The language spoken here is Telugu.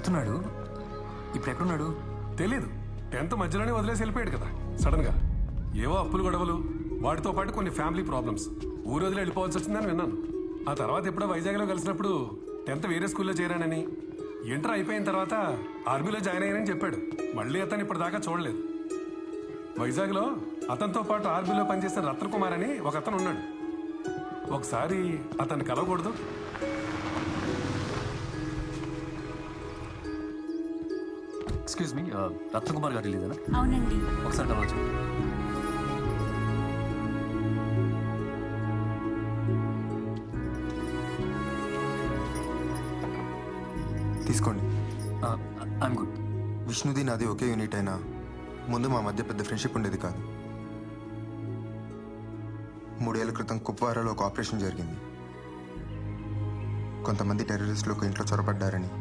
వస్తున్నాడు ఇప్పుడు ఎక్కడున్నాడు? తెలీదు. టెన్త్ మధ్యలోనే వదిలేసి వెళ్ళిపోయాడు కదా. సడన్గా ఏవో అప్పులు గొడవలు. వాటితో పాటు కొన్ని ఫ్యామిలీ ప్రాబ్లమ్స్. ఊరు వదిలి వెళ్ళిపోవాల్సి వచ్చిందని విన్నాను. ఆ తర్వాత ఎప్పుడో వైజాగ్లో కలిసినప్పుడు టెన్త్ వేరే స్కూల్లో చేరానని. ఇంటర్ అయిపోయిన తర్వాత ఆర్మీలో జాయిన్ అయ్యానని చెప్పాడు. మళ్ళీ అతను ఇప్పటిదాకా చూడలేదు. వైజాగ్లో అతనితో పాటు ఆర్మీలో పనిచేసిన రత్నకుమార్ అని ఒక అతను ఉన్నాడు. ఒకసారి అతన్ని కలవకూడదు. ఎక్స్క్యూజ్ మీ రత్నకుమార్ గారు లేదనా అవునండి. ఒకసారి కలవచ్చు తీసుకోండి. ఐఎమ్ గుడ్ విష్ణుది నాది ఒకే యూనిట్ అయినా ముందు మా మధ్య పెద్ద ఫ్రెండ్షిప్ ఉండేది కాదు. మూడేళ్ళ క్రితం కుప్వారాలో ఒక ఆపరేషన్ జరిగింది. కొంతమంది టెర్రరిస్టులు ఒక ఇంట్లో చొరబడ్డారని